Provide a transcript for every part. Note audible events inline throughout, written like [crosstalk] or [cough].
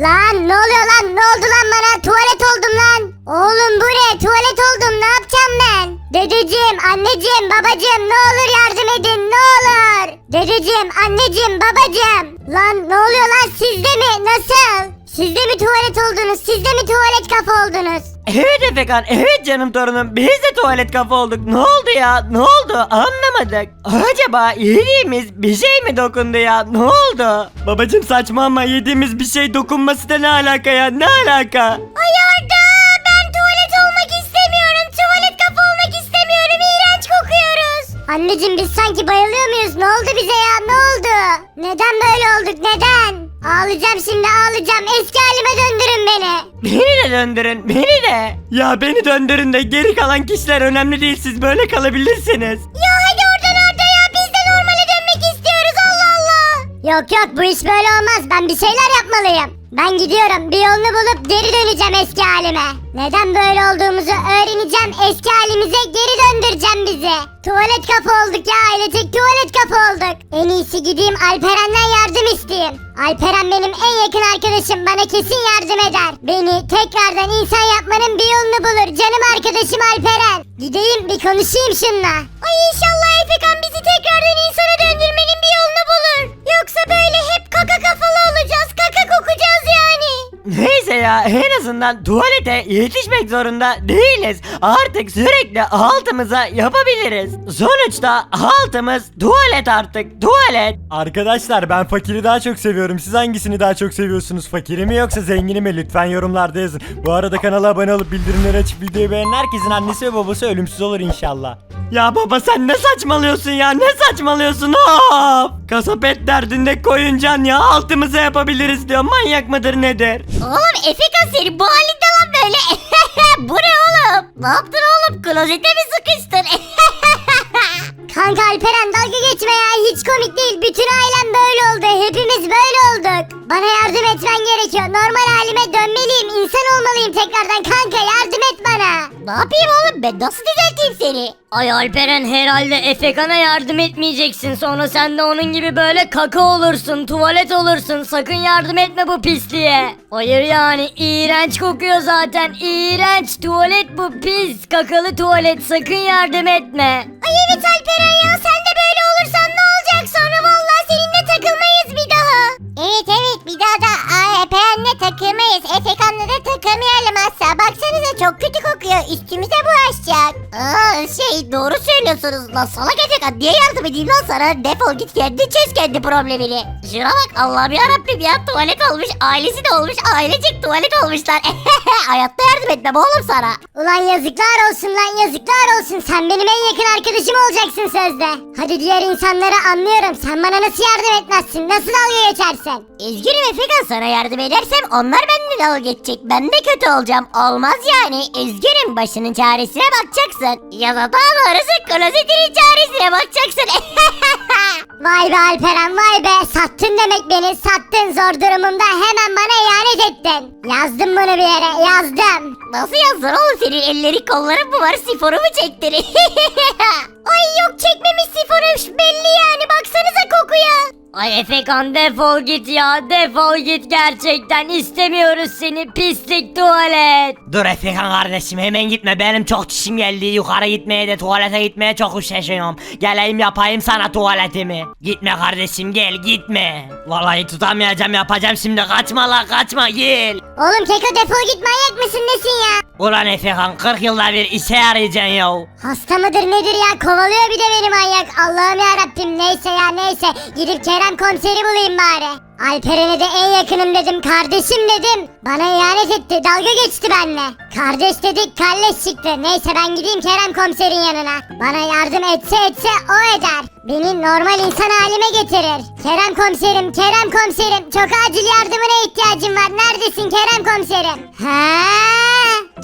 Lan ne oluyor lan ne oldu lan bana tuvalet oldum lan. Oğlum bu ne tuvalet oldum ne yapacağım ben? Dedeciğim anneciğim babacığım ne olur yardım edin ne olur. Dedeciğim anneciğim babacığım. Lan ne oluyor lan sizde mi nasıl? Sizde mi tuvalet oldunuz sizde mi tuvalet kafa oldunuz? Evet Efekan evet canım torunum biz de tuvalet kafa olduk ne oldu ya ne oldu anlamadık Acaba yediğimiz bir şey mi dokundu ya ne oldu Babacım saçma ama yediğimiz bir şey dokunması da ne alaka ya ne alaka Ay Arda ben tuvalet olmak istemiyorum. Tuvalet kafa olmak istemiyorum. İğrenç kokuyoruz. Anneciğim biz sanki bayılıyor muyuz? Ne oldu bize ya? Ne oldu? Neden böyle olduk? Neden? Ağlayacağım şimdi ağlayacağım. Eski halime döndürün beni. Beni de döndürün beni de Ya beni döndürün de geri kalan kişiler önemli değil siz böyle kalabilirsiniz Ya hadi oradan Arda ya. Biz de normale dönmek istiyoruz. Allah Allah. Yok yok bu iş böyle olmaz. Ben bir şeyler yapmalıyım. Ben gidiyorum. Bir yolunu bulup geri döneceğim eski halime. Neden böyle olduğumuzu öğreneceğim. Eski halimize geri döndüreceğim bizi. Tuvalet kapı olduk ya ailecek tuvalet kapı olduk. En iyisi gideyim Alperen'den yardım isteyeyim. Alperen benim en yakın arkadaşım. Bana kesin yardım eder. Beni tekrardan insan yapmanın bir yolunu bulur. Canım arkadaşım Alperen. Gideyim bir konuşayım şunla. Ay inşallah Efekan bizi tekrardan insana döndürmenin bir yolunu bulur. Yoksa böyle hep kaka kafalı olacağız. Kaka kokacağız ya en azından tuvalete yetişmek zorunda değiliz. Artık sürekli altımıza yapabiliriz. Sonuçta altımız tuvalet artık tuvalet. Arkadaşlar ben fakiri daha çok seviyorum. Siz hangisini daha çok seviyorsunuz? Fakiri mi yoksa zengini mi? Lütfen yorumlarda yazın. Bu arada kanala abone olup bildirimleri açıp videoyu beğenen herkesin annesi ve babası ölümsüz olur inşallah. Ya baba sen ne saçmalıyorsun ya ne saçmalıyorsun hop. Kasap et derdinde koyuncan ya altımıza yapabiliriz diyor manyak mıdır nedir? Oğlum Efekan seni bu halinde lan böyle. [laughs] bu ne oğlum? Ne yaptın oğlum? Klozete mi sıkıştın? [laughs] Kanka Alperen dalga geçme ya hiç komik değil. Bütün ailem böyle oldu. Hepimiz böyle olduk. Bana yardım etmen gerekiyor. Normal halime dönmeliyim. İnsan olmalıyım tekrardan. Kanka yardım et bana. Ne yapayım oğlum ben nasıl düzelteyim seni? Ay Alperen herhalde Efekan'a yardım etmeyeceksin. Sonra sen de onun gibi böyle kaka olursun, tuvalet olursun. Sakın yardım etme bu pisliğe. Hayır yani iğrenç kokuyor zaten. İğrenç tuvalet bu pis. Kakalı tuvalet sakın yardım etme. Ay evet Alperen ya sen de böyle olursan ne olacak sonra vallahi seninle takılmayız bir daha. Evet evet bir daha da Alperen'le takılmayız. Efekan'la da takılmayalım asla. Çok kötü kokuyor. Üstümüze bulaşacak. Aa şey doğru söylüyorsunuz. Lan salak Efekan niye yardım edeyim lan sana? Defol git kendi çöz kendi problemini. Şuna bak Allah'ım yarabbim ya tuvalet olmuş. Ailesi de olmuş. Ailecek tuvalet olmuşlar. [laughs] Hayatta yardım etmem oğlum sana. Ulan yazıklar olsun lan yazıklar olsun. Sen benim en yakın arkadaşım olacaksın sözde. Hadi diğer insanları anlıyorum. Sen bana nasıl yardım etmezsin? Nasıl dalga geçersin? Üzgünüm Efekan sana yardım edersem onlar benimle dalga geçecek. Ben de kötü olacağım. Olmaz yani. Üzgünüm başının çaresine bakacaksın. Ya da daha doğrusu klozetinin çaresine bakacaksın. [laughs] vay be Alperen vay be. Sattın demek beni. Sattın zor durumumda hemen bana ihanet ettin. Yazdım bunu bir yere yazdım. Nasıl yazdın oğlum senin elleri kolların mı var sifonu mu çektin? [laughs] Ay yok çekmemiş sifonu belli yani baksanıza kokuya. Ay Efekan defol git ya. Defol git gerçekten. istemiyoruz seni pislik tuvalet. Dur Efekan kardeşim hemen gitme benim çok çişim geldi yukarı gitmeye de tuvalete gitmeye çok üşeniyorum. Geleyim yapayım sana tuvaletimi. Gitme kardeşim gel gitme. Vallahi tutamayacağım yapacağım şimdi kaçma la kaçma gel. Oğlum Keko defol git manyak mısın nesin ya? Ulan Efekan 40 yılda bir işe yarayacaksın ya. Hasta mıdır nedir ya kovalıyor bir de beni manyak. Allah'ım ya Rabbim neyse ya neyse gidip Kerem komiseri bulayım bari. Alperen'e de en yakınım dedim kardeşim dedim. Bana ihanet etti dalga geçti benimle. Kardeş dedik kalleş çıktı. Neyse ben gideyim Kerem komiserin yanına. Bana yardım etse etse o eder. Beni normal insan halime getirir. Kerem komiserim Kerem komiserim çok acil yardımına ihtiyacım var. Neredesin Kerem komiserim? Ha?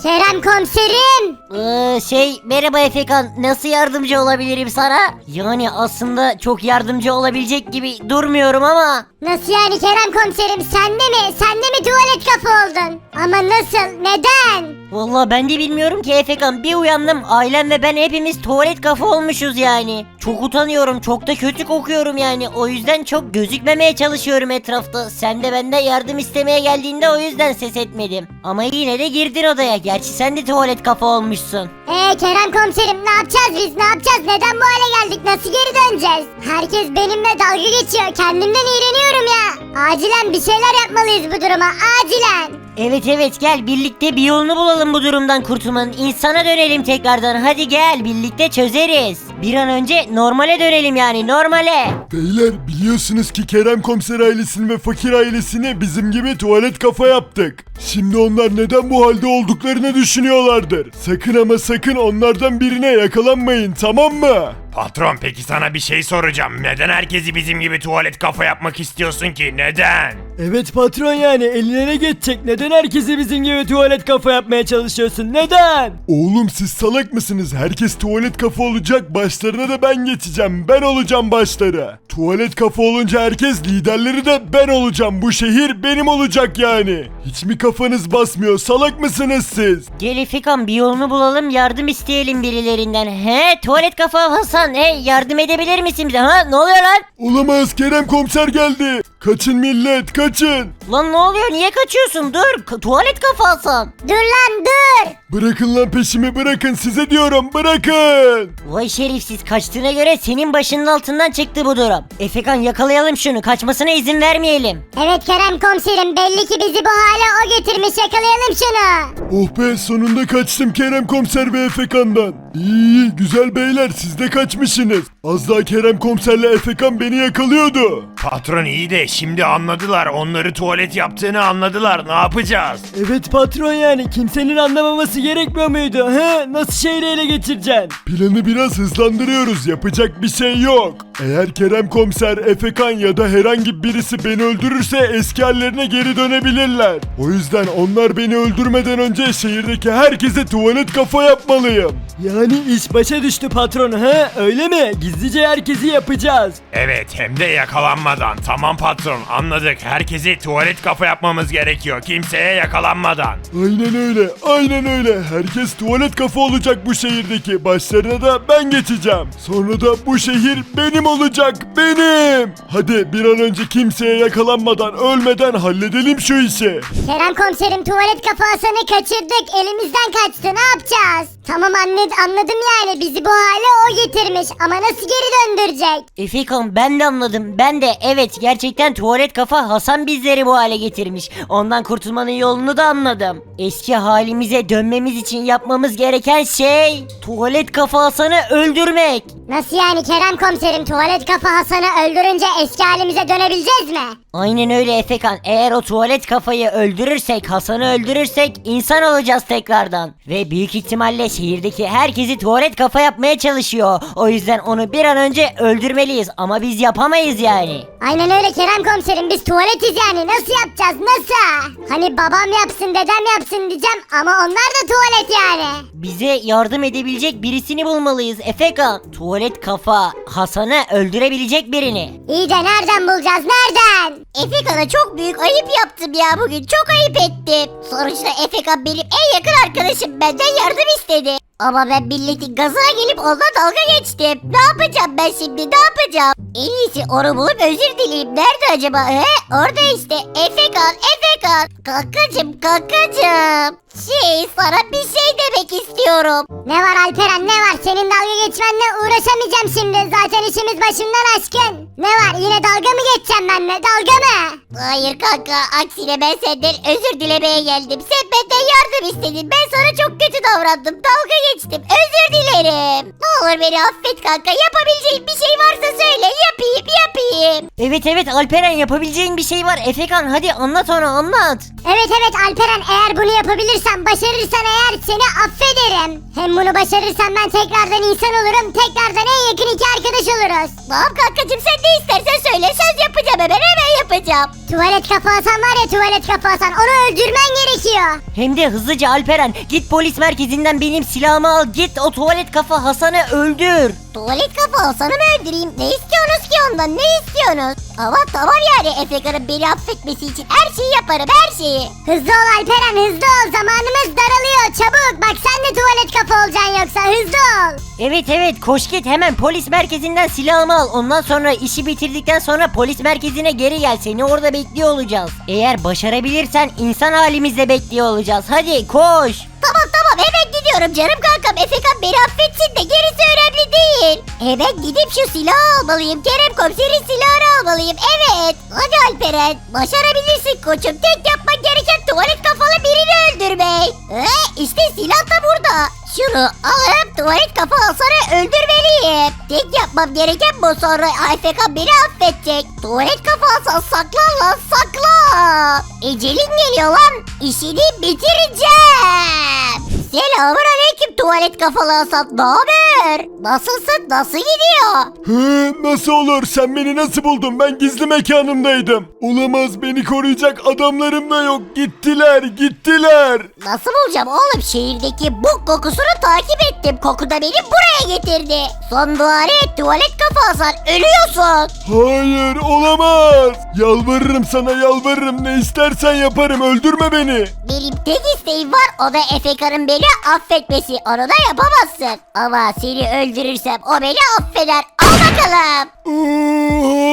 Kerem komiserim. Ee, şey merhaba Efekan nasıl yardımcı olabilirim sana? Yani aslında çok yardımcı olabilecek gibi durmuyorum ama Nasıl yani Kerem komiserim sen de mi? Sen de mi tuvalet kapı oldun? Ama nasıl? Neden? Vallahi ben de bilmiyorum ki Efekan bir uyandım ailem ve ben hepimiz tuvalet kafa olmuşuz yani. Çok utanıyorum çok da kötü kokuyorum yani o yüzden çok gözükmemeye çalışıyorum etrafta. Sen de benden yardım istemeye geldiğinde o yüzden ses etmedim. Ama yine de girdin odaya gerçi sen de tuvalet kafa olmuşsun. Ee Kerem komiserim ne yapacağız biz? Ne yapacağız? Neden bu hale geldik? Nasıl geri döneceğiz? Herkes benimle dalga geçiyor. Kendimden iğreniyorum ya. Acilen bir şeyler yapmalıyız bu duruma. Acilen. Evet evet gel birlikte bir yolunu bulalım bu durumdan kurtulmanın. İnsana dönelim tekrardan hadi gel birlikte çözeriz. Bir an önce normale dönelim yani normale. Beyler biliyorsunuz ki Kerem komiser ailesini ve fakir ailesini bizim gibi tuvalet kafa yaptık. Şimdi onlar neden bu halde olduklarını düşünüyorlardır. Sakın ama sakın onlardan birine yakalanmayın tamam mı? Patron peki sana bir şey soracağım. Neden herkesi bizim gibi tuvalet kafa yapmak istiyorsun ki? Neden? Evet patron yani eline ne geçecek? Neden herkesi bizim gibi tuvalet kafa yapmaya çalışıyorsun? Neden? Oğlum siz salak mısınız? Herkes tuvalet kafa olacak başlarına da ben geçeceğim. Ben olacağım başları. Tuvalet kafa olunca herkes liderleri de ben olacağım. Bu şehir benim olacak yani. Hiç mi kafanız basmıyor? Salak mısınız siz? Gel Efekan bir yolunu bulalım yardım isteyelim birilerinden. He tuvalet kafa Hasan he yardım edebilir misin bize ha ne oluyor lan? Olamaz Kerem komiser geldi. Kaçın millet kaçın. Lan ne oluyor niye kaçıyorsun dur K- tuvalet kafa Hasan. Dur lan dur. Bırakın lan peşimi bırakın size diyorum bırakın. Vay şerifsiz kaçtığına göre senin başının altından çıktı bu durum. Efekan yakalayalım şunu kaçmasına izin vermeyelim. Evet Kerem komiserim belli ki bizi bu hale o getirmiş. Yakalayalım şunu. Oh be sonunda kaçtım Kerem komiser ve Efekan'dan. İyi güzel beyler siz de kaçmışsınız. Az daha Kerem komiserle Efekan beni yakalıyordu. Patron iyi de şimdi anladılar. Onları tuvalet yaptığını anladılar. Ne yapacağız? Evet patron yani kimsenin anlamaması gerekmiyor muydu? He? Nasıl şehri ele geçireceksin? Planı biraz hızlandırıyoruz yapacak bir şey yok. Eğer Kerem komiser, Efekan ya da herhangi birisi beni öldürürse eski hallerine geri dönebilirler. O yüzden onlar beni öldürmeden önce şehirdeki herkese tuvalet kafa yapmalıyım. Yani iş başa düştü patron he? Öyle mi? Gizlice herkesi yapacağız. Evet hem de yakalanmadan. Tamam patron anladık. Herkesi tuvalet kafa yapmamız gerekiyor. Kimseye yakalanmadan. Aynen öyle, aynen öyle. Herkes tuvalet kafa olacak bu şehirdeki. Başlarına da ben geçeceğim. Sonra da bu şehir benim olacak, benim. Hadi bir an önce kimseye yakalanmadan, ölmeden halledelim şu işi. Kerem komiserim tuvalet kafa Hasan'ı kaçırdık. Elimizden kaçtı. Ne yapacağız? Tamam anne, anladım yani. Bizi bu hale o getirmiş. Ama nasıl geri döndürecek? Efekan ben de anladım. Ben de evet gerçekten tuvalet kafa Hasan bizleri bu hale getirmiş. Ondan kurtulmanın yolunu da anladım. Eski halimize dönmemiz için yapmamız gereken şey tuvalet kafa Hasan'ı öldürmek. Nasıl yani Kerem komiserim tuvalet kafa Hasan'ı öldürünce eski halimize dönebileceğiz mi? Aynen öyle Efekan. Eğer o tuvalet kafayı öldürürsek, Hasan'ı öldürürsek insan olacağız tekrardan. Ve büyük ihtimalle şehirdeki herkesi tuvalet kafa yapmaya çalışıyor. O yüzden onu bir an önce öldürmeliyiz ama biz yapamayız yani. Aynen öyle Kerem komiserim biz tuvaletiz yani nasıl yapacağız nasıl? Hani babam yapsın dedem yapsın diyeceğim ama onlar da tuvalet yani. Bize yardım edebilecek birisini bulmalıyız Efekan. Tuvalet kafa Hasan'ı öldürebilecek birini. İyi de nereden bulacağız nereden? Efekan'a çok büyük ayıp yaptım ya bugün. Çok ayıp ettim. Sonuçta Efekan benim en yakın arkadaşım. Benden yardım istedi. Ama ben milletin gazına gelip onunla dalga geçtim. Ne yapacağım ben şimdi ne yapacağım? En iyisi onu bulup özür dileyim. Nerede acaba? He? Orada işte. Efekan, Efekan. Kankacım, kankacım. Şey sana bir şey demek istiyorum. Ne var Alperen ne var senin dalga geçmenle uğraşamayacağım şimdi zaten işimiz başımdan aşkın. Ne var yine dalga mı geçeceğim benimle dalga mı? Hayır kanka aksine ben senden özür dilemeye geldim. Sen benden yardım istedin. Ben sana çok kötü davrandım. Dalga geçtim. Özür dilerim. Ne olur beni affet kanka. Yapabileceğim bir şey varsa söyle. Yapayım yapayım. Evet evet Alperen yapabileceğin bir şey var. Efekan hadi anlat onu anlat. Evet evet Alperen eğer bunu yapabilirsen başarırsan eğer seni affederim. Hem bunu başarırsan ben tekrardan insan olurum tekrardan en yakın iki arkadaş oluruz. Tamam kankacım sen ne istersen söyle. Söz yapacağım hemen hemen yapacağım. Tuvalet kafa Hasan var ya tuvalet kafa Hasan onu öldürmen gerekiyor. Hem de hızlıca Alperen git polis merkezinden benim silahımı al git o tuvalet kafa Hasan'ı öldür. Tuvalet kafa olsana mı öldüreyim? Ne istiyorsunuz ki ondan ne istiyorsunuz? Ama tamam yani Efekan'ın beni affetmesi için her şeyi yaparım her şeyi. Hızlı ol Alperen hızlı ol zamanımız daralıyor çabuk bak sen de tuvalet kafa olacaksın yoksa hızlı ol. Evet evet koş git hemen polis merkezinden silahımı al. Ondan sonra işi bitirdikten sonra polis merkezine geri gel. Seni orada bekliyor olacağız. Eğer başarabilirsen insan halimizde bekliyor olacağız. Hadi koş. Tamam tamam hemen gidiyorum canım kankam Efekan beni affetsin de gerisi önemli değil. Hemen gidip şu silahı almalıyım Kerem komiserin silahını almalıyım evet. Hadi Alperen başarabilirsin koçum tek yapman gereken tuvalet kafalı birini öldürmek. Ee, işte silah da burada. Şunu alıp tuvalet kafa alsana öldürmeliyim. Tek yapmam gereken bu sonra Efekan beni affedecek. Tuvalet kafa alsan saklan lan saklan. Ecelin geliyor lan işini bitireceğim. Selamun aleyküm tuvalet kafalı Hasan. Ne haber? Nasılsın? Nasıl gidiyor? Hı, nasıl olur? Sen beni nasıl buldun? Ben gizli mekanımdaydım. Olamaz beni koruyacak adamlarım da yok. Gittiler, gittiler. Nasıl bulacağım oğlum? Şehirdeki bu kokusunu takip ettim. Koku da beni buraya getirdi. Son duvarı et tuvalet kafa Hasan. Ölüyorsun. Hayır, olamaz. Yalvarırım sana, yalvarırım. Ne istersen yaparım. Öldürme beni. Benim tek isteğim var o da Efekan'ın beni affetmesi. Onu da yapamazsın. Ama seni öldürürsem o beni affeder. Al bakalım.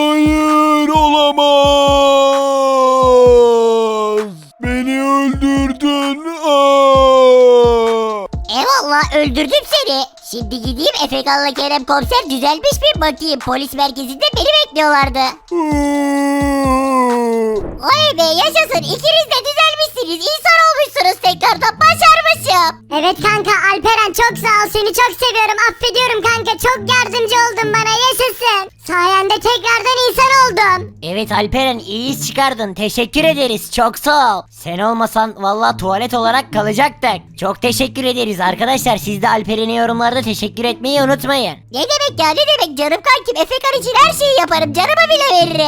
Hayır, olamaz. Beni öldürdün. Aa! Eyvallah öldürdüm seni. Şimdi gideyim Efekan'la Kerem komiser düzelmiş bir bakayım. Polis merkezinde beni bekliyorlardı. Oley be yaşasın ikiniz de düzelmişsiniz. İnsan olmuşsunuz tekrardan başarmışım. Evet kanka Alperen çok sağ ol seni çok seviyorum affediyorum kanka çok yardımcı oldun bana yaşasın. Sayende tekrardan insan oldum. Evet Alperen iyi iş çıkardın. Teşekkür ederiz. Çok sağ ol. Sen olmasan valla tuvalet olarak kalacaktık. Çok teşekkür ederiz arkadaşlar. Siz de Alperen'e yorumlarda teşekkür etmeyi unutmayın. Ne demek ya ne demek canım kankim Efekan için her şeyi yaparım canımı bile veririm.